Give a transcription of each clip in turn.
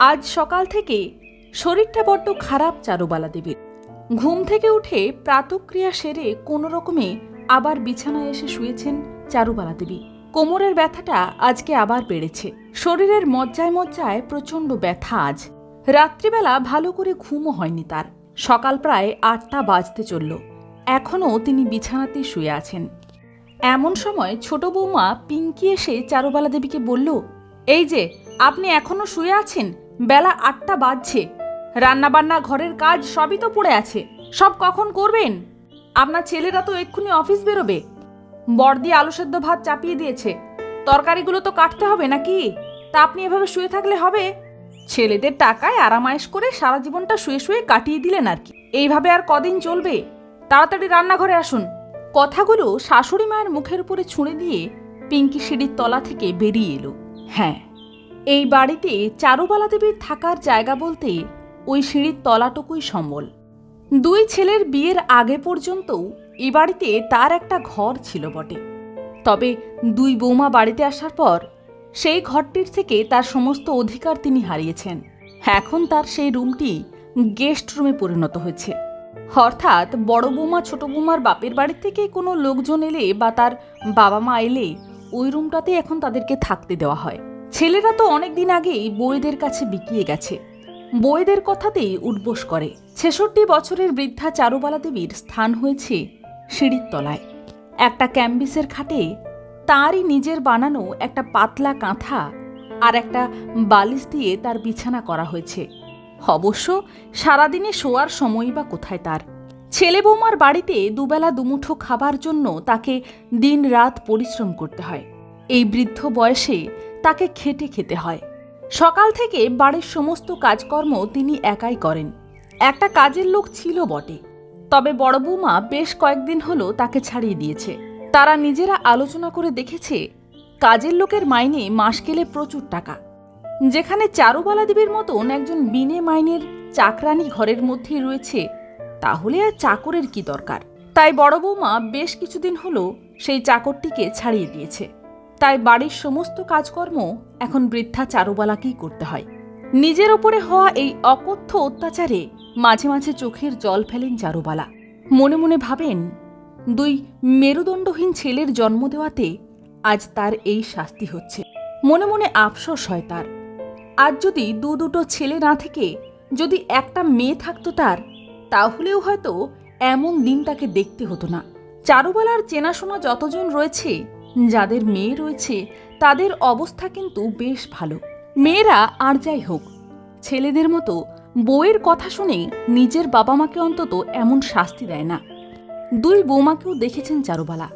আজ সকাল থেকে শরীরটা বড্ড খারাপ চারুবালা দেবীর। ঘুম থেকে উঠে প্রাতক্রিয়া সেরে কোনো রকমে আবার বিছানায় এসে শুয়েছেন চারুবালা দেবী। কোমরের ব্যথাটা আজকে আবার বেড়েছে। শরীরের মজ্জায় মজ্জায় প্রচণ্ড ব্যথা আজ। রাত্রিবেলা ভালো করে ঘুমও হয়নি তার। সকাল প্রায় আটটা বাজতে চলল। এখনও তিনি বিছানাতেই শুয়ে আছেন। এমন সময় ছোট বৌমা পিঙ্কি এসে চারুবালা দেবীকে বলল, এই যে, আপনি এখনও শুয়ে আছেন? বেলা আটটা বাজছে। রান্নাবান্না ঘরের কাজ সবই তো পড়ে আছে। সব কখন করবেন? আপনার ছেলেরা তো এক্ষুনি অফিস বেরোবে। বর্দি আলু সেদ্ধ ভাত চাপিয়ে দিয়েছে। তরকারিগুলো তো কাটতে হবে নাকি? তা আপনি এভাবে শুয়ে থাকলে হবে? ছেলেদের টাকায় আরামায়েশ করে সারা জীবনটা শুয়ে শুয়ে কাটিয়ে দিলেন আর কি। এইভাবে আর কদিন চলবে? তাড়াতাড়ি রান্নাঘরে আসুন। কথাগুলো শাশুড়ি মায়ের মুখের উপরে ছুঁড়ে দিয়ে পিঙ্কি সিঁড়ির তলা থেকে বেরিয়ে এলো। হ্যাঁ এই বাড়িতে চারুবালা দেবীর থাকার জায়গা বলতে ওই সিঁড়ির তলাটুকুই সম্বল। দুই ছেলের বিয়ের আগে পর্যন্তও এ বাড়িতে তার একটা ঘর ছিল বটে। তবে দুই বৌমা বাড়িতে আসার পর সেই ঘরটির থেকে তার সমস্ত অধিকার তিনি হারিয়েছেন। এখন তার সেই রুমটি গেস্ট রুমে পরিণত হয়েছে। অর্থাৎ বড় বৌমা, ছোট বৌমার বাপের বাড়ি থেকে কোনো লোকজন এলে বা তার বাবা মা এলে ওই রুমটাতে এখন তাদেরকে থাকতে দেওয়া হয়। ছেলেরা তো অনেক দিন আগেই বইদের কাছে বিকিয়ে গেছে। বইদের কথাতেই উঠবোস করে। ছেষট্টি বছরের বৃদ্ধা চারুবালা দেবীর স্থান হয়েছে সিঁড়ির তলায়। একটা ক্যাম্বিসের খাটে তারই নিজের বানানো একটা পাতলা কাঁথা আর একটা বালিশ দিয়ে তার বিছানা করা হয়েছে। অবশ্য সারাদিনে শোয়ার সময়ই বা কোথায় তার। ছেলে বৌমার বাড়িতে দুবেলা দুমুঠো খাবার জন্য তাকে দিন রাত পরিশ্রম করতে হয়। এই বৃদ্ধ বয়সে তাকে খেটে খেতে হয়। সকাল থেকে বাড়ির সমস্ত কাজকর্ম তিনি একাই করেন। একটা কাজের লোক ছিল বটে। তবে বড় বৌমা বেশ কয়েকদিন হলো তাকে ছাড়িয়ে দিয়েছে। তারা নিজেরা আলোচনা করে দেখেছে, কাজের লোকের মাইনে মাস গেলে প্রচুর টাকা। যেখানে চারুবালা দেবীর মতন একজন বিনে মাইনের চাকরানি ঘরের মধ্যেই রয়েছে, তাহলে আর চাকরের কি দরকার? তাই বড় বৌমা বেশ কিছুদিন হলো সেই চাকরটিকে ছাড়িয়ে দিয়েছে। তাই বাড়ির সমস্ত কাজকর্ম এখন বৃদ্ধা চারুবালাকেই করতে হয়। নিজের ওপরে হওয়া এই অকথ্য অত্যাচারে মাঝে মাঝে চোখের জল ফেলেন চারুবালা। মনে মনে ভাবেন, দুই মেরুদণ্ডহীন ছেলের জন্ম দেওয়াতে আজ তার এই শাস্তি হচ্ছে। মনে মনে আফসোস হয় তার। আজ যদি দু দুটো ছেলে না থেকে যদি একটা মেয়ে থাকতো তার, তাহলেও হয়তো এমন দিন তাকে দেখতে হতো না। চারুবালার চেনাশোনা যতজন রয়েছে যাদের মেয়ে রয়েছে, তাদের অবস্থা কিন্তু বেশ ভালো। মেয়েরা আর যাই হোক, ছেলেদের মতো বউয়ের কথা শুনে নিজের বাবা মাকে অন্তত এমন শাস্তি দেয় না। দুই বৌমাকেও দেখেছেন চারুবালা।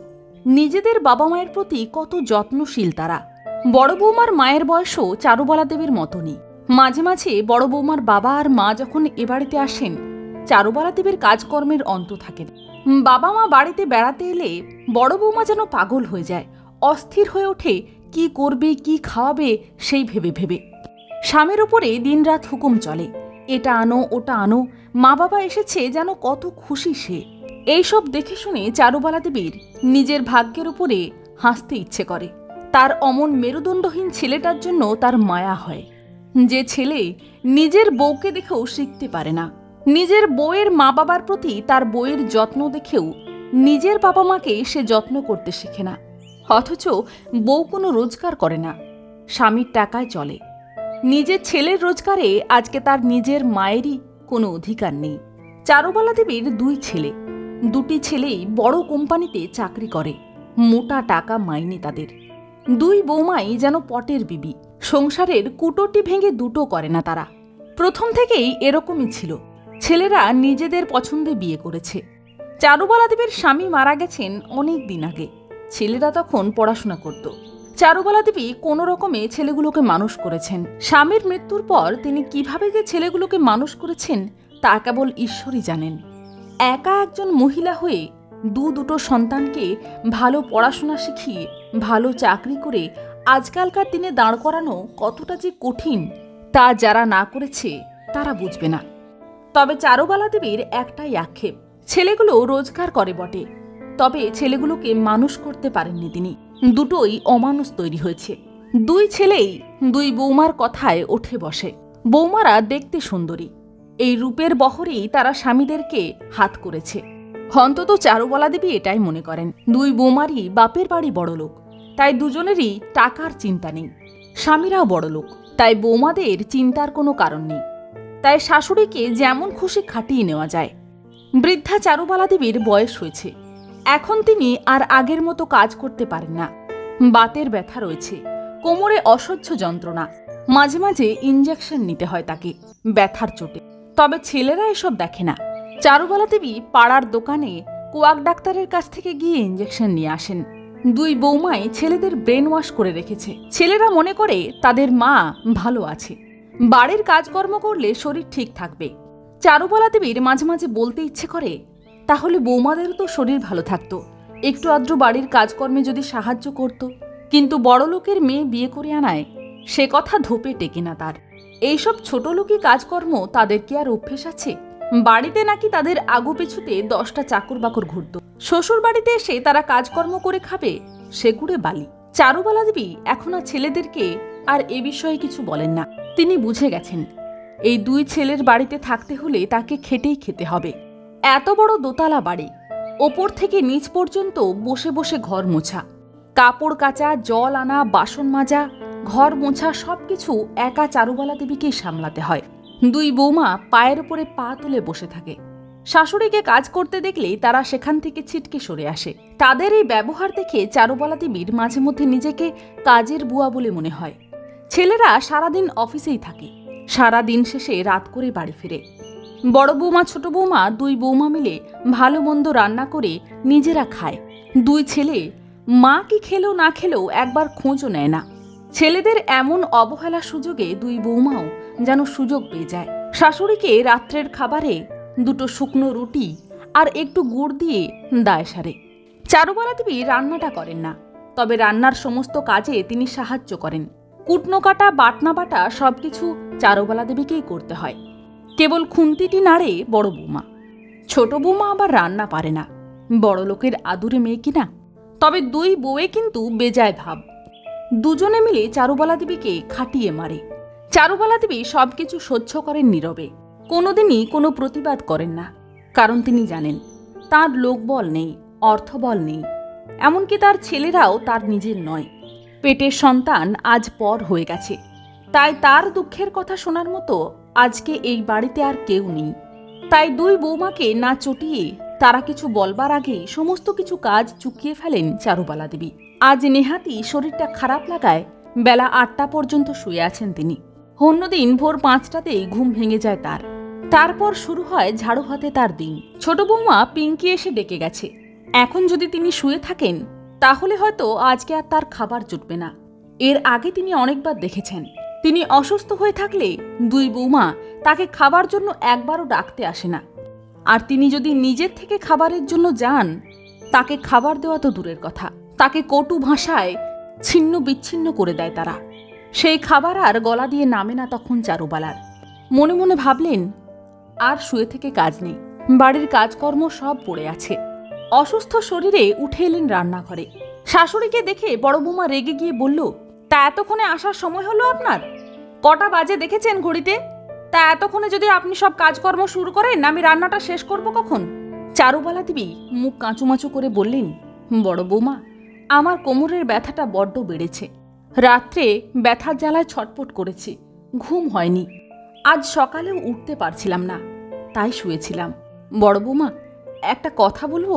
নিজেদের বাবা মায়ের প্রতি কত যত্নশীল তারা। বড় বৌমার মায়ের বয়সও চারুবালা দেবীর মতনই। মাঝে মাঝে বড় বৌমার বাবা আর মা যখন এ বাড়িতে আসেন, চারুবালা দেবীর কাজকর্মের অন্ত থাকে না। বাবা মা বাড়িতে বেড়াতে এলে বড় বৌমা যেন পাগল হয়ে যায়। অস্থির হয়ে ওঠে, কি করবে, কি খাওয়াবে, সেই ভেবে ভেবে। স্বামীর উপরে দিনরাত হুকুম চলে, এটা আনো, ওটা আনো মা বাবা এসেছে যেন কত খুশি সে। এইসব দেখে শুনে চারুবালা দেবীর নিজের ভাগ্যের উপরে হাসতে ইচ্ছে করে। তার অমন মেরুদণ্ডহীন ছেলেটার জন্য তার মায়া হয়। যে ছেলে নিজের বউকে দেখেও শিখতে পারে না। নিজের বউয়ের মা বাবার প্রতি তার বউয়ের যত্ন দেখেও নিজের বাবা মাকে সে যত্ন করতে শেখে না। অথচ বউ কোনো রোজগার করে না। স্বামীর টাকায় চলে। নিজের ছেলের রোজগারে আজকে তার নিজের মায়েরই কোনো অধিকার নেই। চারুবালা দেবীর দুই ছেলে। দুটি ছেলেই বড় কোম্পানিতে চাকরি করে। মোটা টাকা মাইনে তাদের। দুই বৌমাই যেন পটের বিবি। সংসারের কুটোটি ভেঙে দুটো করে না তারা। প্রথম থেকেই এরকমই ছিল। ছেলেরা নিজেদের পছন্দে বিয়ে করেছে। চারুবালা দেবীর স্বামী মারা গেছেন অনেক দিন আগে। ছেলেরা তখন পড়াশোনা করত। চারুবালা দেবী কোনো রকমে ছেলেগুলোকে মানুষ করেছেন। স্বামীর মৃত্যুর পর তিনি কীভাবে যে ছেলেগুলোকে মানুষ করেছেন, তা কেবল ঈশ্বরই জানেন। একা একজন মহিলা হয়ে দু দুটো সন্তানকে ভালো পড়াশোনা শিখিয়ে, ভালো চাকরি করে আজকালকার দিনে দাঁড় করানো কতটা যে কঠিন, তা যারা না করেছে, তারা বুঝবে না। তবে চারুবালা দেবীর একটাই আক্ষেপ, ছেলেগুলো রোজগার করে বটে। তবে ছেলেগুলোকে মানুষ করতে পারেননি তিনি। দুটোই অমানুষ তৈরি হয়েছে। দুই ছেলেই দুই বৌমার কথায় ওঠে বসে। বৌমারা দেখতে সুন্দরী। এই রূপের বহরেই তারা স্বামীদেরকে হাত করেছে। অন্তত চারুবলা দেবী এটাই মনে করেন, দুই বৌমারই বাপের বাড়ি বড় লোক। তাই দুজনেরই টাকার চিন্তা নেই। স্বামীরাও বড় লোক। তাই বৌমাদের চিন্তার কোনো কারণ নেই। তাই শাশুড়িকে যেমন খুশি খাটিয়ে নেওয়া যায়। বৃদ্ধা চারুবালা দেবীর বয়স হয়েছে। এখন তিনি আর আগের মতো কাজ করতে পারেন না। বাতের ব্যথা রয়েছে। কোমরে অসহ্য যন্ত্রণা। মাঝে মাঝে ইঞ্জেকশন নিতে হয় তাকে ব্যথার চোটে। তবে ছেলেরা এসব দেখে না। চারুবালা দেবী পাড়ার দোকানে কোয়াক ডাক্তারের কাছ থেকে গিয়ে ইঞ্জেকশন নিয়ে আসেন। দুই বৌমাই ছেলেদের ব্রেন ওয়াশ করে রেখেছে। ছেলেরা মনে করে তাদের মা ভালো আছে। বাড়ির কাজকর্ম করলে শরীর ঠিক থাকবে। চারুবালা দেবীর মাঝে মাঝে বলতে ইচ্ছে করে, তাহলে বৌমাদেরও তো শরীর ভালো থাকতো। একটু আদ্র বাড়ির কাজকর্মে যদি সাহায্য করত, কিন্তু বড় লোকের মেয়ে বিয়ে করে আনায়, সে কথা ধোপে টেকে না তার। এইসব ছোট লোকই কাজকর্ম তাদের কি আর অভ্যেস আছে? বাড়িতে নাকি তাদের আগু পিছুতে দশটা চাকর বাকর ঘুরত। শ্বশুর বাড়িতে এসে তারা কাজকর্ম করে খাবে সেগুড়ে বালি। চারুবালা দেবী এখন আর ছেলেদেরকে আর এ বিষয়ে কিছু বলেন না। তিনি বুঝে গেছেন, এই দুই ছেলের বাড়িতে থাকতে হলে তাকে খেটেই খেতে হবে। এত বড় দোতলা বাড়ি, ওপর থেকে নিচ পর্যন্ত বসে বসে ঘর মোছা। কাপড় কাচা, জল আনা, বাসন মাজা, ঘর মোছা সবকিছু একা চারুবালা দেবীকেই সামলাতে হয়। দুই বৌমা পায়ের উপরে পা তুলে বসে থাকে। শাশুড়িকে কাজ করতে দেখলেই তারা সেখান থেকে ছিটকে সরে আসে। তাদের এই ব্যবহার দেখে চারুবালা দেবীর মাঝে মধ্যে নিজেকে কাজের বুয়া বলে মনে হয়। ছেলেরা সারাদিন অফিসেই থাকে। সারা দিন শেষে রাত করে বাড়ি ফিরে। বড় বৌমা, ছোট বৌমা দুই বৌমা মিলে ভালো মন্দ রান্না করে নিজেরা খায়। দুই ছেলে মা কি খেলো না খেলেও একবার খোঁজও নেয় না। ছেলেদের এমন অবহেলা সুযোগে দুই বৌমাও যেন সুযোগ পেয়ে যায়। শাশুড়িকে রাত্রের খাবারে দুটো শুকনো রুটি আর একটু গুড় দিয়ে দায় সারে। চারুবালা দেবী রান্নাটা করেন না, তবে রান্নার সমস্ত কাজে তিনি সাহায্য করেন। কুটনো কাটা বাটনা বাটা সবকিছু চারুবালা দেবীকেই করতে হয়। কেবল খুন্তিটি নাড়ে বড় বৌমা। ছোট বৌমা আবার রান্না পারে না। বড় লোকের আদুরে মেয়ে কিনা? তবে দুই বউয়ে কিন্তু বেজায় ভাব। দুজনে মিলে চারুবালা দেবীকে খাটিয়ে মারে। চারুবালা দেবী সবকিছু সহ্য করেন নীরবে। কোনোদিনই কোনো প্রতিবাদ করেন না। কারণ তিনি জানেন, তার লোকবল নেই, অর্থবল নেই। এমনকি তার ছেলেরাও তার নিজের নয়। পেটের সন্তান আজ পর হয়ে গেছে। তাই তার দুঃখের কথা শোনার মতো আজকে এই বাড়িতে আর কেউ নেই। তাই দুই বৌমাকে না চটিয়ে তারা কিছু বলবার আগে সমস্ত কিছু কাজ চুকিয়ে ফেলেন চারুবালা দেবী। আজ নেহাতি শরীরটা খারাপ লাগায় বেলা আটটা পর্যন্ত শুয়ে আছেন তিনি। অন্যদিন ভোর পাঁচটাতেই ঘুম ভেঙে যায় তার। তারপর শুরু হয় ঝাড়ু হাতে তার দিন। ছোট বৌমা পিঙ্কি এসে ডেকে গেছে। এখন যদি তিনি শুয়ে থাকেন তাহলে হয়তো আজকে আর তার খাবার জুটবে না। এর আগে তিনি অনেকবার দেখেছেন। তিনি অসুস্থ হয়ে থাকলে দুই বৌমা তাকে খাবার জন্য একবারও ডাকতে আসে না। আর তিনি যদি নিজের থেকে খাবারের জন্য যান, তাকে খাবার দেওয়া তো দূরের কথা। তাকে কটু ভাষায় ছিন্ন বিচ্ছিন্ন করে দেয় তারা। সেই খাবার আর গলা দিয়ে নামে না তখন চারুবালার। মনে মনে ভাবলেন, আর শুয়ে থেকে কাজ নেই। বাড়ির কাজকর্ম সব পড়ে আছে। অসুস্থ শরীরে উঠে এলেন রান্নাঘরে। শাশুড়িকে দেখে বড় বৌমা রেগে গিয়ে বলল, তা এতক্ষণে আসার সময় হলো আপনার? কটা বাজে দেখেছেন ঘড়িতে? তা এতক্ষণে যদি আপনি সব কাজকর্ম শুরু করেন, আমি রান্নাটা শেষ করব কখন? চারুবালা দেবী মুখ কাঁচুমাচু করে বললেন, বড় বৌমা, আমার কোমরের ব্যথাটা বড্ড বেড়েছে। রাত্রে ব্যথার জ্বালায় ছটপট করেছি, ঘুম হয়নি। আজ সকালেও উঠতে পারছিলাম না, তাই শুয়েছিলাম। বড় বৌমা, একটা কথা বলব?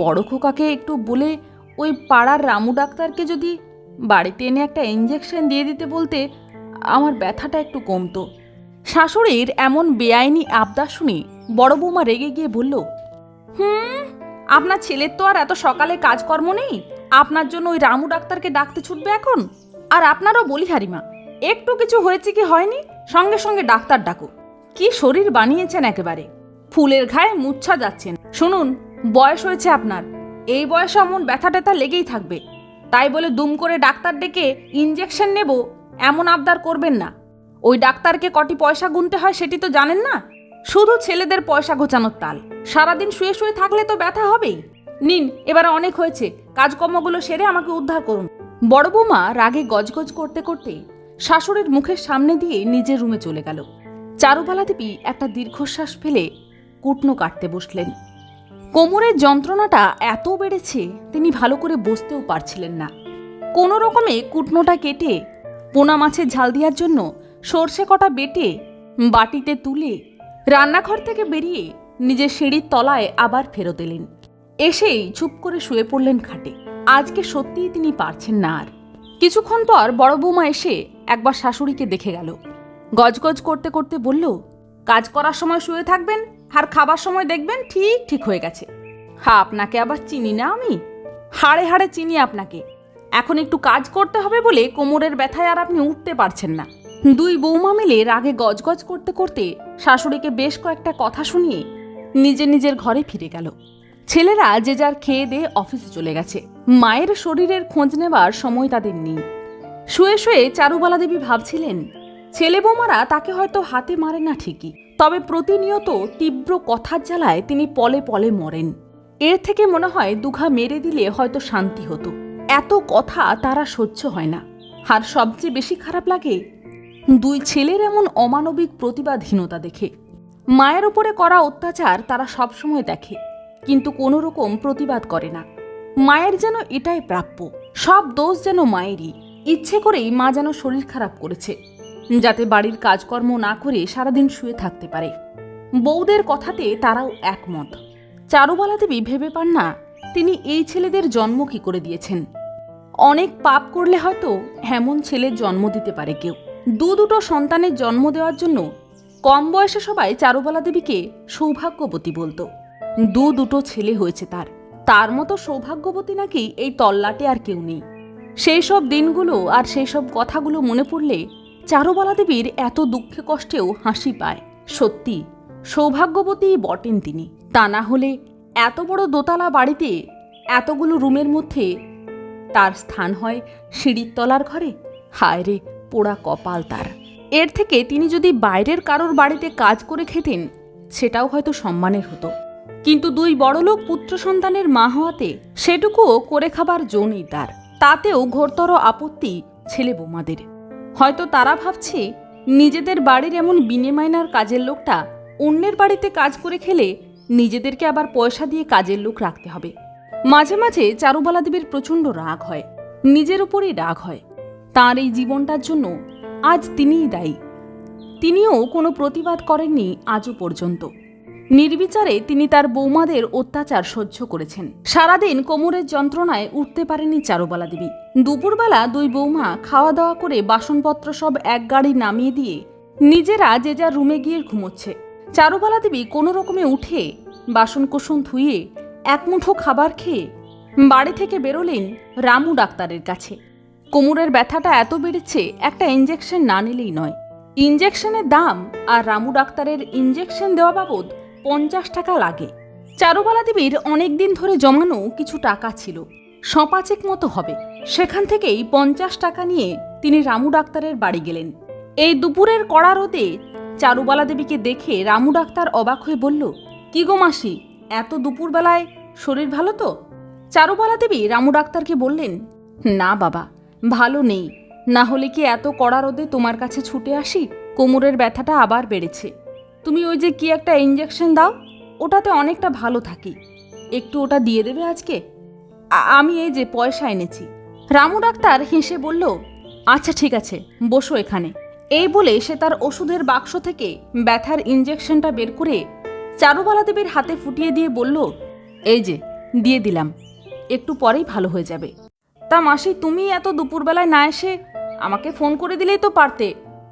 বড় খোকাকে একটু বলে ওই পাড়ার রামু ডাক্তারকে যদি বাড়িতে এনে একটা ইঞ্জেকশন দিয়ে দিতে বলতে, আমার ব্যথাটা একটু কমতো। শাশুড়ির এমন বেআইনি আবদার শুনে বড় বৌমা রেগে গিয়ে বলল, হুম, আপনার ছেলের তো আর এত সকালে কাজকর্ম নেই। আপনার জন্য ওই রামু ডাক্তারকে ডাকতে ছুটবে এখন। আর আপনারও বলি হারিমা একটু কিছু হয়েছে কি হয়নি? সঙ্গে সঙ্গে ডাক্তার ডাকো। কি শরীর বানিয়েছেন একেবারে। ফুলের ঘায়ে মুচ্ছা যাচ্ছেন। শুনুন, বয়স হয়েছে আপনার। এই বয়সে এমন ব্যথা ট্যাথা লেগেই থাকবে। তাই বলে দুম করে ডাক্তার ডেকে ইঞ্জেকশন নেব, এমন আবদার করবেন না। ওই ডাক্তারকে কটি পয়সা গুনতে হয় সেটি তো জানেন না? শুধু ছেলেদের পয়সা ঘোচানোর তাল। সারাদিন শুয়ে শুয়ে থাকলে তো ব্যথা হবেই। নিন, এবার অনেক হয়েছে। কাজকর্মগুলো সেরে আমাকে উদ্ধার করুন। বড় বৌমা রাগে গজগজ করতে করতে শাশুড়ির মুখের সামনে দিয়ে নিজের রুমে চলে গেল। চারুবালা দেবী একটা দীর্ঘশ্বাস ফেলে কুটনো কাটতে বসলেন। কোমরের যন্ত্রণাটা এত বেড়েছে, তিনি ভালো করে বসতেও পারছিলেন না। কোনো রকমে কুটনোটা কেটে, পোনা মাছের ঝাল দেওয়ার জন্য সর্ষে কটা বেটে, বাটিতে তুলে, রান্নাঘর থেকে বেরিয়ে নিজের সিঁড়ির তলায় আবার ফেরত এলেন। এসেই চুপ করে শুয়ে পড়লেন খাটে। আজকে সত্যিই তিনি পারছেন না আর। কিছুক্ষণ পর বড় বৌমা এসে একবার শাশুড়িকে দেখে গেল। গজগজ করতে করতে বলল, কাজ করার সময় শুয়ে থাকবেন? আর খাবার সময় দেখবেন ঠিক ঠিক হয়ে গেছে। হা আপনাকে আবার চিনি না আমি? হাড়ে হাড়ে চিনি আপনাকে। এখন একটু কাজ করতে হবে বলে কোমরের ব্যথায় আর আপনি উঠতে পারছেন না। দুই বৌমা মিলে রাগে গজগজ করতে করতে শাশুড়িকে বেশ কয়েকটা কথা শুনিয়ে নিজের নিজের ঘরে ফিরে গেল। ছেলেরা যে যার খেয়ে দিয়ে অফিসে চলে গেছে। মায়ের শরীরের খোঁজ নেবার সময় তাদের নেই। শুয়ে শুয়ে চারুবালা দেবী ভাবছিলেন ছেলে বৌমারা তাকে হয়তো হাতে মারে না ঠিকই। তবে প্রতিনিয়ত তীব্র কথার জ্বালায় তিনি পলে পলে মরেন। এর থেকে মনে হয় দুঘা মেরে দিলে হয়তো শান্তি হতো। এত কথা তারা সহ্য হয় না। আর সবচেয়ে বেশি খারাপ লাগে, দুই ছেলের এমন অমানবিক প্রতিবাদহীনতা দেখে। মায়ের উপরে করা অত্যাচার তারা সবসময় দেখে, কিন্তু কোনো রকম প্রতিবাদ করে না। মায়ের যেন এটাই প্রাপ্য, সব দোষ যেন মায়েরই। ইচ্ছে করেই মা যেন শরীর খারাপ করেছে। যাতে বাড়ির কাজকর্ম না করে সারাদিন শুয়ে থাকতে পারে। বউদের কথাতে তারাও একমত। চারুবালা দেবী ভেবে পান না, তিনি এই ছেলেদের জন্ম কি করে দিয়েছেন। অনেক পাপ করলে হয়তো এমন ছেলের জন্ম দিতে পারে কেউ। দু দুটো সন্তানের জন্ম দেওয়ার জন্য কম বয়সে সবাই চারুবালা দেবীকে সৌভাগ্যবতী বলতো। দু দুটো ছেলে হয়েছে তার। তার মতো সৌভাগ্যবতী নাকি এই তল্লাটে আর কেউ নেই। সেই সব দিনগুলো আর সেই সব কথাগুলো মনে পড়লে চারুবালা দেবীর এত দুঃখে কষ্টেও হাসি পায়। সত্যি সৌভাগ্যবতীই বটেন তিনি। তা না হলে এত বড় দোতলা বাড়িতে এতগুলো রুমের মধ্যে তার স্থান হয় সিঁড়ির তলার ঘরে? হায় রে, পোড়া কপাল তার। এর থেকে তিনি যদি বাইরের কারোর বাড়িতে কাজ করে খেতেন, সেটাও হয়তো সম্মানের হতো। কিন্তু দুই বড়লোক পুত্র সন্তানের মা হওয়াতে সেটুকুও করে খাবার জো নেই তার। তাতেও ঘোরতর আপত্তি ছেলে বোমাদের। হয়তো তারা ভাবছে, নিজেদের বাড়ির এমন বিনে মাইনার কাজের লোকটা অন্যের বাড়িতে কাজ করে খেলে নিজেদেরকে আবার পয়সা দিয়ে কাজের লোক রাখতে হবে। মাঝে মাঝে চারুবালা দেবীর প্রচণ্ড রাগ হয়, নিজের উপরেই রাগ হয়। তার এই জীবনটার জন্য আজ তিনিই দায়ী। তিনিও কোনো প্রতিবাদ করেননি আজও পর্যন্ত। নির্বিচারে তিনি তার বৌমাদের অত্যাচার সহ্য করেছেন। সারাদিন কোমরের যন্ত্রণায় উঠতে পারেনি চারুবালা দেবী। দুপুরবেলা দুই বৌমা খাওয়া দাওয়া করে বাসনপত্র সব এক গাড়ি নামিয়ে দিয়ে নিজেরা যে যার রুমে গিয়ে ঘুমোচ্ছে। চারুবালা দেবী কোনো রকমে উঠে বাসন কোসন ধুয়ে এক মুঠো খাবার খেয়ে বাড়ি থেকে বেরোলেন রামু ডাক্তারের কাছে। কোমরের ব্যথাটা এত বেড়েছে, একটা ইঞ্জেকশন না নিলেই নয়। ইঞ্জেকশনের দাম আর রামু ডাক্তারের ইঞ্জেকশন দেওয়া বাবদ পঞ্চাশ টাকা লাগে। চারুবালা দেবীর অনেকদিন ধরে জমানো কিছু টাকা ছিল। সপাচেক মতো হবে। সেখান থেকেই পঞ্চাশ টাকা নিয়ে তিনি রামু ডাক্তারের বাড়ি গেলেন। এই দুপুরের কড়া রোদে চারুবালা দেবীকে দেখে রামু ডাক্তার অবাক হয়ে বলল, কি গো মাসি, এত দুপুরবেলায় শরীর ভালো তো? চারুবালা দেবী রামু ডাক্তারকে বললেন, না বাবা, ভালো নেই। না হলে কি এত কড়া রোদে তোমার কাছে ছুটে আসি? কোমরের ব্যথাটা আবার বেড়েছে। তুমি ওই যে কি একটা ইঞ্জেকশন দাও, ওটাতে অনেকটা ভালো থাকি। একটু ওটা দিয়ে দেবে আজকে? আমি এই যে পয়সা এনেছি। রামু ডাক্তার হেসে বলল আচ্ছা ঠিক আছে, বসো এখানে। এই বলে সে তার ওষুধের বাক্স থেকে ব্যথার ইঞ্জেকশনটা বের করে চারুবালা দেবীর হাতে ফুটিয়ে দিয়ে বলল, এই যে, দিয়ে দিলাম। একটু পরেই ভালো হয়ে যাবে। তা মাসি, তুমি এত দুপুরবেলায় না এসে আমাকে ফোন করে দিলেই তো পারতে।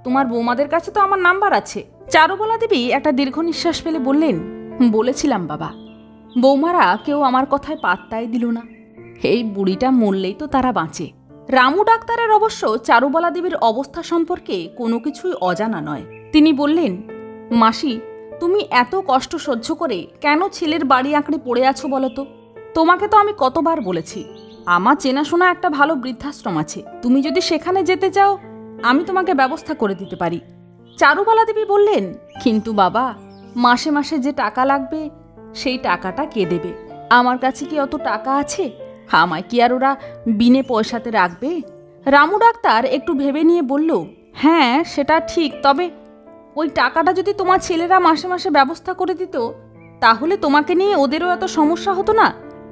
তোমার বৌমাদের কাছে তো আমার নাম্বার আছে। চারুবালা দেবী একটা দীর্ঘ নিঃশ্বাস ফেলে বললেন, বলেছিলাম বাবা, বৌমারা কেউ আমার কথায় পাত্তাই দিল না। এই বুড়িটা মরলেই তো তারা বাঁচে। রামু ডাক্তারের অবশ্য চারুবলা দেবীর অবস্থা সম্পর্কে কোনো কিছুই অজানা নয়। তিনি বললেন, মাসি, তুমি এত কষ্ট সহ্য করে কেন ছেলের বাড়ি আঁকড়ে পড়ে আছো বলো তো? তোমাকে তো আমি কতবার বলেছি। আমার চেনাশোনা একটা ভালো বৃদ্ধাশ্রম আছে। তুমি যদি সেখানে যেতে চাও, আমি তোমাকে ব্যবস্থা করে দিতে পারি। চারুবালা দেবী বললেন, কিন্তু বাবা, মাসে মাসে যে টাকা লাগবে, সেই টাকাটা কে দেবে? আমার কাছে কি অত টাকা আছে? আমায় কি আর ওরা বিনে পয়সাতে রাখবে? রামু ডাক্তার একটু ভেবে নিয়ে বলল হ্যাঁ সেটা ঠিক, তবে ওই টাকাটা যদি তোমার ছেলেরা মাসে মাসে ব্যবস্থা করে দিত, তাহলে তোমাকে নিয়ে ওদেরও এত সমস্যা হতো না,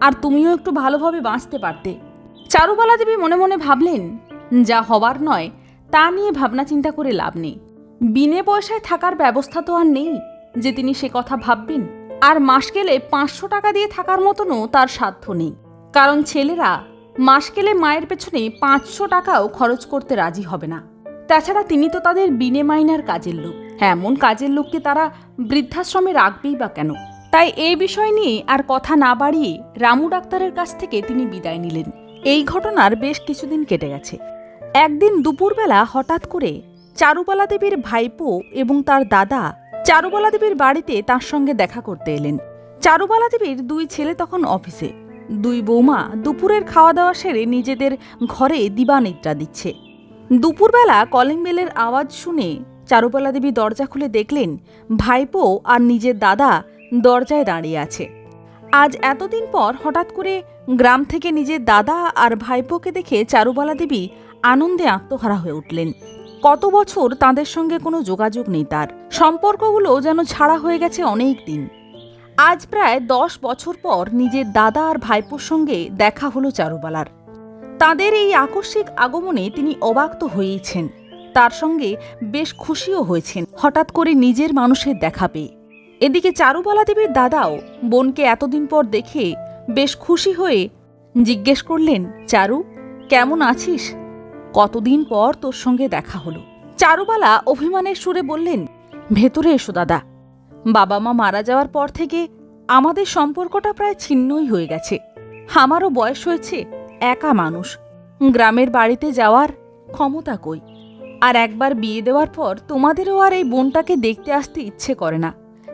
আর তুমিও একটু ভালোভাবে বাঁচতে পারতে। চারুবালা দেবী মনে মনে ভাবলেন, যা হবার নয়, তা নিয়ে ভাবনা চিন্তা করে লাভ নেই। বিনে পয়সায় থাকার ব্যবস্থা তো আর নেই যে তিনি সে কথা ভাববেন। আর মাস গেলে পাঁচশো টাকা দিয়ে থাকার মতনও তার সাধ্য নেই। কারণ ছেলেরা মাস গেলে মায়ের পেছনে পাঁচশো টাকাও খরচ করতে রাজি হবে না। তাছাড়া তিনি তো তাদের বিনে মাইনার কাজের লোক। এমন কাজের লোককে তারা বৃদ্ধাশ্রমে রাখবেই বা কেন? তাই এই বিষয় নিয়ে আর কথা না বাড়িয়ে রামু ডাক্তারের কাছ থেকে তিনি বিদায় নিলেন। এই ঘটনার বেশ কিছুদিন কেটে গেছে। একদিন দুপুরবেলা হঠাৎ করে চারুবালা দেবীর ভাইপো এবং তার দাদা চারুবালা দেবীর বাড়িতে তার সঙ্গে দেখা করতে এলেন। চারুবালা দেবীর দুই ছেলে তখন অফিসে। দুই বৌমা দুপুরের খাওয়া দাওয়া সেরে নিজেদের ঘরে দিবানিদ্রা দিচ্ছে। দুপুরবেলা কলিং বেলের আওয়াজ শুনে চারুবালা দেবী দরজা খুলে দেখলেন ভাইপো আর নিজের দাদা দরজায় দাঁড়িয়ে আছে। আজ এতদিন পর হঠাৎ করে গ্রাম থেকে নিজের দাদা আর ভাইপোকে দেখে চারুবালা দেবী আনন্দে আত্মহারা হয়ে উঠলেন। কত বছর তাদের সঙ্গে কোনো যোগাযোগ নেই তার। সম্পর্কগুলো যেন ছাড়া হয়ে গেছে অনেক দিন। আজ প্রায় দশ বছর পর নিজের দাদা আর ভাইপোর সঙ্গে দেখা হলো চারুবালার। তাদের এই আকস্মিক আগমনে তিনি অবাক তো হয়েইছেন। তার সঙ্গে বেশ খুশিও হয়েছেন। হঠাৎ করে নিজের মানুষের দেখা পেয়ে। এদিকে চারুবালা দেবীর দাদাও বোনকে এতদিন পর দেখে বেশ খুশি হয়ে জিজ্ঞেস করলেন, চারু, কেমন আছিস? কতদিন পর তোর সঙ্গে দেখা হলো? চারুবালা অভিমানের সুরে বললেন, ভেতরে এসো দাদা। বাবা মা মারা যাওয়ার পর থেকে আমাদের সম্পর্কটা প্রায় ছিন্নই হয়ে গেছে। আমারও বয়স হয়েছে, একা মানুষ। গ্রামের বাড়িতে যাওয়ার ক্ষমতা কই? আর একবার বিয়ে দেওয়ার পর তোমাদেরও আর এই বোনটাকে দেখতে আসতে ইচ্ছে করে না।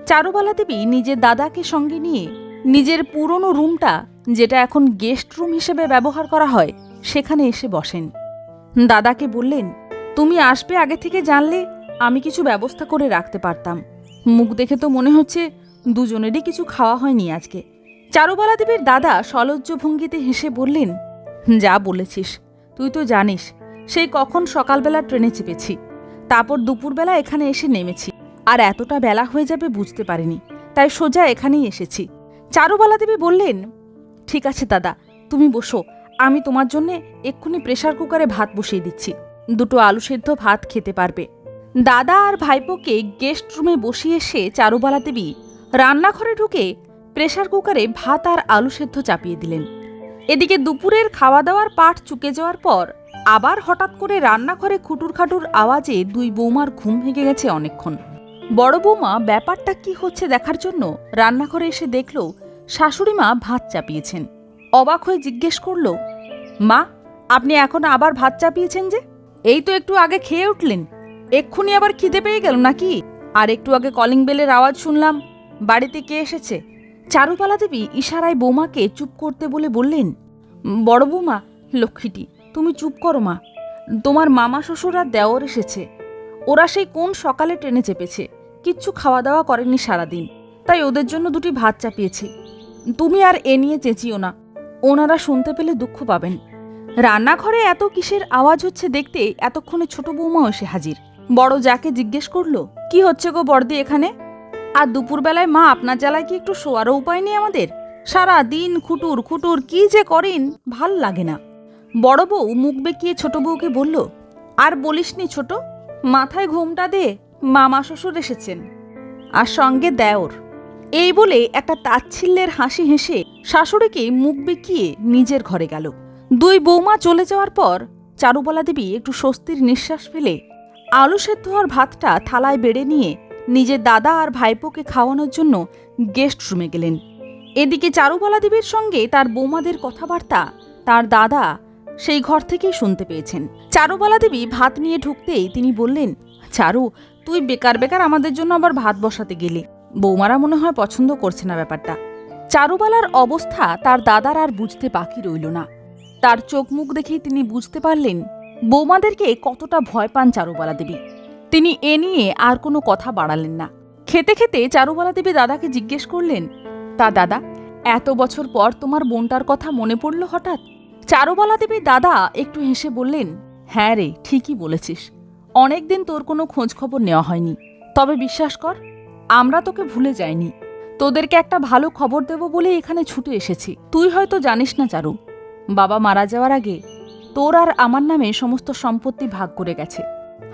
চারুবালা দেবী নিজের দাদাকে সঙ্গে নিয়ে নিজের পুরনো রুমটা, যেটা এখন গেস্ট রুম হিসেবে ব্যবহার করা হয়, সেখানে এসে বসেন। দাদাকে বললেন, তুমি আসবে আগে থেকে জানলে আমি কিছু ব্যবস্থা করে রাখতে পারতাম। মুখ দেখে তো মনে হচ্ছে দুজনেরই কিছু খাওয়া হয়নি আজকে। চারুবালা দেবীর দাদা সলজ্জ ভঙ্গিতে হেসে বললেন, যা বলেছিস, তুই তো জানিস, সেই কখন সকালবেলা ট্রেনে চেপেছি। তারপর দুপুরবেলা এখানে এসে নেমেছি। আর এতটা বেলা হয়ে যাবে বুঝতে পারিনি, তাই সোজা এখানেই এসেছি। চারুবালা দেবী বললেন, ঠিক আছে দাদা, তুমি বসো আমি তোমার জন্য এক্ষুনি প্রেসার কুকারে ভাত বসিয়ে দিচ্ছি। দুটো আলু সেদ্ধ ভাত খেতে পারবে। দাদা আর ভাইপোকে গেস্ট রুমে বসিয়ে এসে চারুবালা দেবী রান্নাঘরে ঢুকে প্রেসার কুকারে ভাত আর আলু সেদ্ধ চাপিয়ে দিলেন। এদিকে দুপুরের খাওয়া দাওয়ার পাট চুকে যাওয়ার পর আবার হঠাৎ করে রান্নাঘরে খুটুর খাটুর আওয়াজে দুই বৌমার ঘুম ভেঙে গেছে অনেকক্ষণ। বড় বৌমা, ব্যাপারটা কি হচ্ছে দেখার জন্য রান্নাঘরে এসে দেখল শাশুড়িমা ভাত চাপিয়েছেন। অবাক হয়ে জিজ্ঞেস করল, মা, আপনি এখন আবার ভাত চাপিয়েছেন যে? এই তো একটু আগে খেয়ে উঠলেন। এক্ষুনি আবার খিদে পেয়ে গেল নাকি? আর একটু আগে কলিং বেলের আওয়াজ শুনলাম। বাড়িতে কে এসেছে? চারুপালা দেবী ইশারায় বৌমাকে চুপ করতে বলে বললেন, বড় বৌমা, লক্ষ্মীটি, তুমি চুপ করো মা। তোমার মামা শ্বশুর আর দেওর এসেছে। ওরা সেই কোন সকালে ট্রেনে চেপেছে? কিচ্ছু খাওয়া দাওয়া করেনি সারাদিন। তাই ওদের জন্য দুটি ভাত চাপিয়েছি। তুমি আর এ নিয়ে চেঁচিও না। ওনারা শুনতে পেলে দুঃখ পাবেন। রান্নাঘরে এত কিসের আওয়াজ হচ্ছে দেখতে এতক্ষণে ছোট বৌমাও এসে হাজির। বড় যাকে জিজ্ঞেস করল, কি হচ্ছে গো বড়দি এখানে? আর দুপুরবেলায় মা আপনার জ্বালায় কি একটু শোয়ারও উপায় নেই আমাদের? সারা দিন খুটুর খুটুর কি যে করেন, ভালো লাগে না। বড় বউ মুখ বেঁকিয়ে ছোট বউকে বলল, আর বলিসনি ছোট, মাথায় ঘুমটা দে, মামা শ্বশুর এসেছেন। আর সঙ্গে দেওর। এই বলে একটা তাচ্ছিল্যের হাসি হেসে শাশুড়িকে মুখ বেঁকিয়ে নিজের ঘরে গেল। দুই বৌমা চলে যাওয়ার পর চারুবালা দেবী একটু স্বস্তির নিঃশ্বাস ফেলে আলু সেদ্ধ আর ভাতটা থালায় বেড়ে নিয়ে নিজের দাদা আর ভাইপোকে খাওয়ানোর জন্য গেস্ট রুমে গেলেন। এদিকে চারুবালা দেবীর সঙ্গে তার বৌমাদের কথাবার্তা তার দাদা সেই ঘর থেকেই শুনতে পেয়েছেন। চারুবালা দেবী ভাত নিয়ে ঢুকতেই তিনি বললেন, চারু, তুই বেকার বেকার আমাদের জন্য আবার ভাত বসাতে গেলে। বৌমারা মনে হয় পছন্দ করছে না ব্যাপারটা। চারুবালার অবস্থা তার দাদার আর বুঝতে বাকি রইল না। তার চোখ মুখ দেখেই তিনি বুঝতে পারলেন, বৌমাদেরকে কতটা ভয় পান চারুবালা দেবী। তিনি এ নিয়ে আর কোনো কথা বাড়ালেন না। খেতে খেতে চারুবালা দেবী দাদাকে জিজ্ঞেস করলেন, তা দাদা, এত বছর পর তোমার বোনটার কথা মনে পড়ল হঠাৎ? চারুবালা দেবী দাদা একটু হেসে বললেন হ্যাঁ রে, ঠিকই বলেছিস। অনেকদিন তোর কোনো খোঁজ খবর নেওয়া হয়নি। তবে বিশ্বাস কর আমরা তোকে ভুলে যাইনি। তোদেরকে একটা ভালো খবর দেব বলে এখানে ছুটে এসেছি। তুই হয়তো জানিস না, চারু। বাবা মারা যাওয়ার আগে তোর আর আমার নামে সমস্ত সম্পত্তি ভাগ করে গেছে।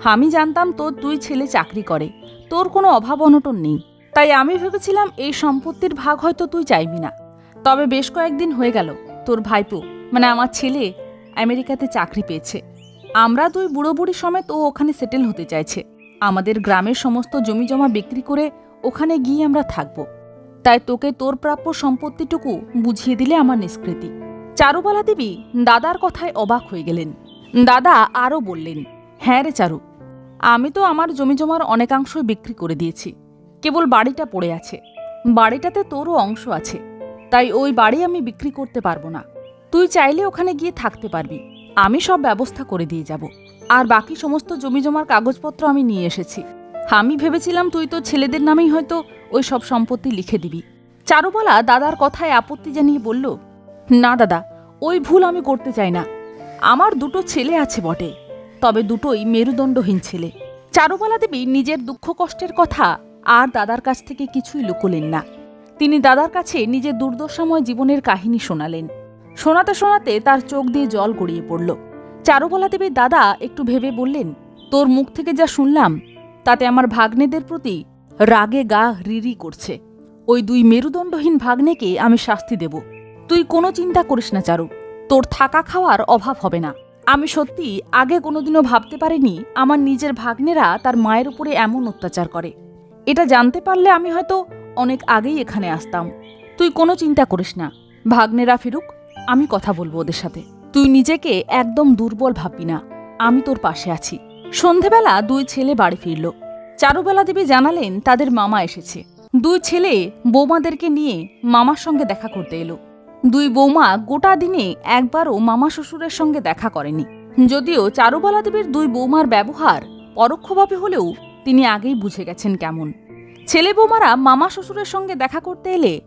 আমি জানতাম তোর দুই ছেলে চাকরি করে। তোর কোনো অভাব অনটন নেই। তাই আমি ভেবেছিলাম এই সম্পত্তির ভাগ হয়তো তুই চাইবি না। তবে বেশ কয়েকদিন হয়ে গেল। তোর ভাইপো মানে আমার ছেলে, আমেরিকাতে চাকরি পেয়েছে। আমরা দুই বুড়ো বুড়ি সমেত ও ওখানে সেটেল হতে চাইছে। আমাদের গ্রামের সমস্ত জমি জমা বিক্রি করে ওখানে গিয়ে আমরা থাকব। তাই তোকে তোর প্রাপ্য সম্পত্তিটুকু বুঝিয়ে দিলে আমার নিষ্কৃতি। চারুবালা দেবী দাদার কথায় অবাক হয়ে গেলেন। দাদা আরও বললেন হ্যাঁ রে চারু, আমি তো আমার জমি জমার অনেকাংশই বিক্রি করে দিয়েছি। কেবল বাড়িটা পড়ে আছে। বাড়িটাতে তোরও অংশ আছে। তাই ওই বাড়ি আমি বিক্রি করতে পারব না। তুই চাইলে ওখানে গিয়ে থাকতে পারবি। আমি সব ব্যবস্থা করে দিয়ে যাব। আর বাকি সমস্ত জমি জমার কাগজপত্র আমি নিয়ে এসেছি। আমি ভেবেছিলাম তুই তো ছেলেদের নামেই হয়তো ওই সব সম্পত্তি লিখে দিবি। চারুবালা দাদার কথায় আপত্তি জানিয়ে বলল, না দাদা, ওই ভুল আমি করতে চাই না। আমার দুটো ছেলে আছে বটে, তবে দুটোই মেরুদণ্ডহীন ছেলে। চারুবালা দেবী নিজের দুঃখ কষ্টের কথা আর দাদার কাছ থেকে কিছুই লুকোলেন না। তিনি দাদার কাছে নিজের দুর্দশাময় জীবনের কাহিনী শোনালেন। শোনাতে শোনাতে তার চোখ দিয়ে জল গড়িয়ে পড়ল। চারুবালা দেবীর দাদা একটু ভেবে বললেন, তোর মুখ থেকে যা শুনলাম তাতে আমার ভাগ্নেদের প্রতি রাগে গা রিরি করছে। ওই দুই মেরুদণ্ডহীন ভাগ্নেকে আমি শাস্তি দেব। তুই কোনো চিন্তা করিস না, চারু। তোর থাকা খাওয়ার অভাব হবে না। আমি সত্যি আগে কোনোদিনও ভাবতে পারিনি আমার নিজের ভাগ্নেরা তার মায়ের উপরে এমন অত্যাচার করে। এটা জানতে পারলে আমি হয়তো অনেক আগেই এখানে আসতাম। তুই কোনো চিন্তা করিস না। ভাগ্নেরা ফিরুক, আমি কথা বলব ওদের সাথে। তুই নিজেকে একদম দুর্বল ভাববি না। আমি তোর পাশে আছি। সন্ধেবেলা দুই ছেলে বাড়ি ফিরল। চারুবেলা দেবী জানালেন, তাদের মামা এসেছে। দুই ছেলে বৌমাদেরকে নিয়ে মামার সঙ্গে দেখা করতে এলো। দুই বৌমা গোটা দিনে একবারও মামা শ্বশুরের সঙ্গে দেখা করেনি। যদিও চারুবালা দেবীর দুই বৌমার ব্যবহার পরোক্ষভাবে হলেও তিনি আগেই বুঝে গেছেন কেমন। ছেলে বৌমারা মামা শ্বশুরের সঙ্গে দেখা করতে এলে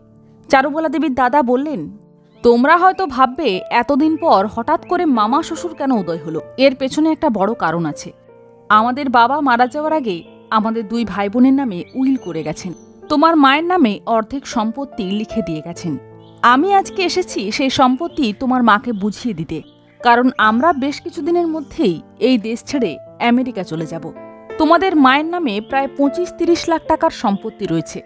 চারুবালা দেবীর দাদা বললেন, তোমরা হয়তো ভাববে, এতদিন পর হঠাৎ করে মামা শ্বশুর কেন উদয় হলো? এর পেছনে একটা বড় কারণ আছে। আমাদের বাবা মারা যাওয়ার আগে আমাদের দুই ভাই বোনের নামে উইল করে গেছেন। তোমার মায়ের নামে অর্ধেক সম্পত্তি লিখে দিয়ে গেছেন। আমি আজকে এসেছি সেই সম্পত্তি তোমার মাকে বুঝিয়ে দিতে, কারণ আমরা বেশ কিছুদিনের মধ্যেই এই দেশ ছেড়ে আমেরিকা চলে যাব। তোমাদের মায়ের নামে প্রায় পঁচিশ তিরিশ লাখ টাকার সম্পত্তি রয়েছে।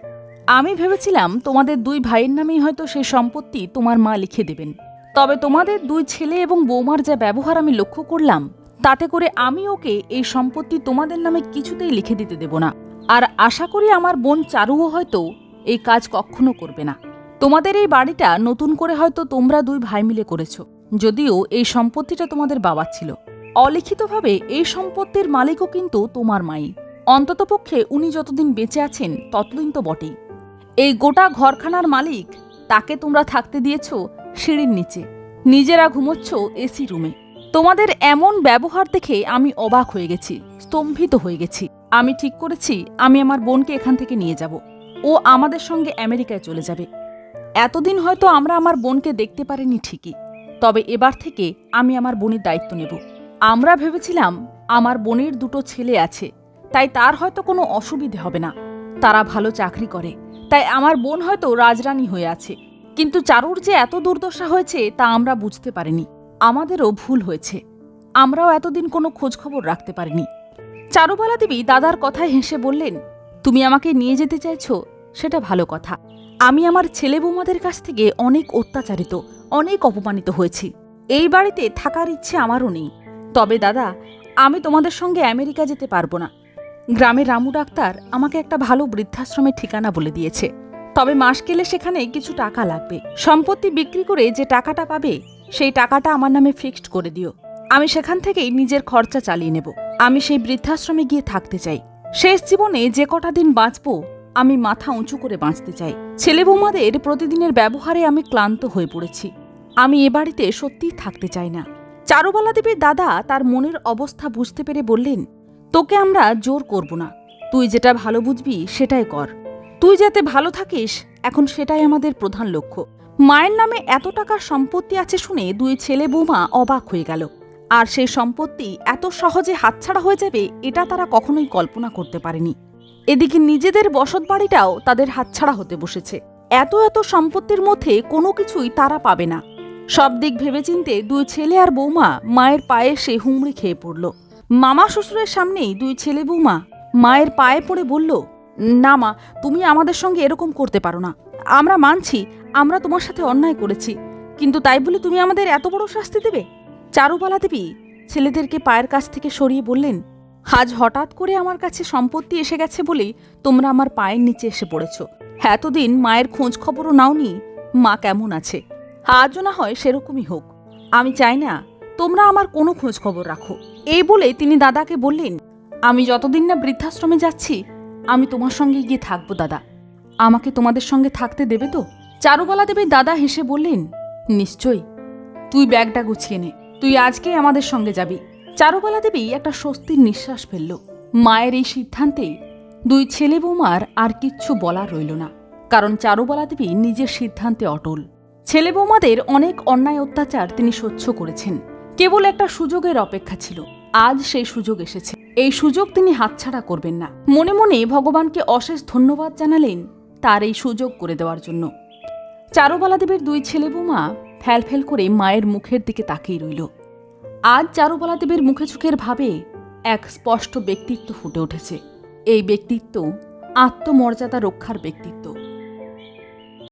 আমি ভেবেছিলাম তোমাদের দুই ভাইয়ের নামেই হয়তো সেই সম্পত্তি তোমার মা লিখে দেবেন। তবে তোমাদের দুই ছেলে এবং বৌমার যা ব্যবহার আমি লক্ষ্য করলাম তাতে করে আমি ওকে এই সম্পত্তি তোমাদের নামে কিছুতেই লিখে দিতে দেব না। আর আশা করি আমার বোন চারুও হয়তো এই কাজ কখনো করবে না। তোমাদের এই বাড়িটা নতুন করে হয়তো তোমরা দুই ভাই মিলে করেছ, যদিও এই সম্পত্তিটা তোমাদের বাবার ছিল। অলিখিতভাবে এই সম্পত্তির মালিকও কিন্তু তোমার মাই। অন্ততপক্ষে উনি যতদিন বেঁচে আছেন, ততদিন তো বটেই। এই গোটা ঘরখানার মালিক, তাকে তোমরা থাকতে দিয়েছ সিঁড়ির নিচে। নিজেরা ঘুমোচ্ছ এসি রুমে। তোমাদের এমন ব্যবহার দেখে আমি অবাক হয়ে গেছি, স্তম্ভিত হয়ে গেছি। আমি ঠিক করেছি, আমি আমার বোনকে এখান থেকে নিয়ে যাব। ও আমাদের সঙ্গে আমেরিকায় চলে যাবে। এতদিন হয়তো আমরা আমার বোনকে দেখতে পারিনি ঠিকই। তবে এবার থেকে আমি আমার বোনের দায়িত্ব নেব। আমরা ভেবেছিলাম আমার বোনের দুটো ছেলে আছে, তাই তার হয়তো কোনো অসুবিধে হবে না। তারা ভালো চাকরি করে, তাই আমার বোন হয়তো রাজরানী হয়ে আছে। কিন্তু চারুর যে এত দুর্দশা হয়েছে তা আমরা বুঝতে পারিনি। আমাদেরও ভুল হয়েছে। আমরাও এতদিন কোনো খোঁজখবর রাখতে পারিনি। চারুবালা দেবী দাদার কথায় হেসে বললেন, তুমি আমাকে নিয়ে যেতে চাইছো, সেটা ভালো কথা। আমি আমার ছেলে বৌমাদের কাছ থেকে অনেক অত্যাচারিত, অনেক অপমানিত হয়েছি। এই বাড়িতে থাকার ইচ্ছে আমারও নেই। তবে দাদা, আমি তোমাদের সঙ্গে আমেরিকা যেতে পারব না। গ্রামের রামু ডাক্তার আমাকে একটা ভালো বৃদ্ধাশ্রমের ঠিকানা বলে দিয়েছে। তবে মাস গেলে সেখানে কিছু টাকা লাগবে। সম্পত্তি বিক্রি করে যে টাকাটা পাবে সেই টাকাটা আমার নামে ফিক্সড করে দিও। আমি সেখান থেকেই নিজের খরচা চালিয়ে নেব। আমি সেই বৃদ্ধাশ্রমে গিয়ে থাকতে চাই। শেষ জীবনে যে কটা দিন বাঁচব, আমি মাথা উঁচু করে বাঁচতে চাই। ছেলে বৌমাদের প্রতিদিনের ব্যবহারে আমি ক্লান্ত হয়ে পড়েছি। আমি এ বাড়িতে সত্যিই থাকতে চাই না। চারুবালা দেবীর দাদা তার মনের অবস্থা বুঝতে পেরে বললেন, তোকে আমরা জোর করব না। তুই যেটা ভালো বুঝবি সেটাই কর। তুই যাতে ভালো থাকিস, এখন সেটাই আমাদের প্রধান লক্ষ্য। মায়ের নামে এত টাকার সম্পত্তি আছে শুনে দুই ছেলে বৌমা অবাক হয়ে গেল। আর সেই সম্পত্তি এত সহজে হাতছাড়া হয়ে যাবে, এটা তারা কখনোই কল্পনা করতে পারেনি। এদিকে নিজেদের বসত বাড়িটাও তাদের হাতছাড়া হতে বসেছে। এত এত সম্পত্তির মধ্যে কোনো কিছুই তারা পাবে না। সব দিক ভেবেচিন্তে দুই ছেলে আর বৌমা মায়ের পায়ে সে হুমড়ি খেয়ে পড়ল। মামা শ্বশুরের সামনেই দুই ছেলে বৌমা মায়ের পায়ে পড়ে বলল, না মা, তুমি আমাদের সঙ্গে এরকম করতে পারো না। আমরা মানছি, আমরা তোমার সাথে অন্যায় করেছি। কিন্তু তাই বলে তুমি আমাদের এত বড় শাস্তি দেবে? চারুবালা দেবী ছেলেদেরকে পায়ের কাছ থেকে সরিয়ে বললেন, আজ হঠাৎ করে আমার কাছে সম্পত্তি এসে গেছে বলেই তোমরা আমার পায়ের নিচে এসে পড়েছ। এতদিন মায়ের খোঁজ খবরও নাওনি, মা কেমন আছে? আজও না হয় সেরকমই হোক। আমি চাই না তোমরা আমার কোনো খোঁজ খবর রাখো। এই বলে তিনি দাদাকে বললেন, আমি যতদিন না বৃদ্ধাশ্রমে যাচ্ছি, আমি তোমার সঙ্গে গিয়ে থাকব, দাদা। আমাকে তোমাদের সঙ্গে থাকতে দেবে তো? চারুবালা দেবী দাদা হেসে বললেন, নিশ্চয়ই। তুই ব্যাগটা গুছিয়ে নে। তুই আজকেই আমাদের সঙ্গে যাবি। চারুবালা দেবী একটা স্বস্তির নিঃশ্বাস ফেলল। মায়ের এই সিদ্ধান্তে দুই ছেলে বৌমার আর কিচ্ছু বলার রইল না, কারণ চারুবালা দেবী নিজের সিদ্ধান্তে অটল। ছেলে বৌমাদের অনেক অন্যায় অত্যাচার তিনি সহ্য করেছেন। কেবল একটা সুযোগের অপেক্ষা ছিল। আজ সেই সুযোগ এসেছে। এই সুযোগ তিনি হাতছাড়া করবেন না। মনে মনে ভগবানকে অশেষ ধন্যবাদ জানালেন তার এই সুযোগ করে দেওয়ার জন্য। চারুবালা দেবীর দুই ছেলে বৌমা ফ্যাল করে মায়ের মুখের দিকে তাকিয়ে রইল। আজ চারুবালা দেবীর মুখে চোখের ভাবে এক স্পষ্ট ব্যক্তিত্ব ফুটে উঠেছে। এই ব্যক্তিত্ব আত্মমর্যাদা রক্ষার ব্যক্তিত্ব।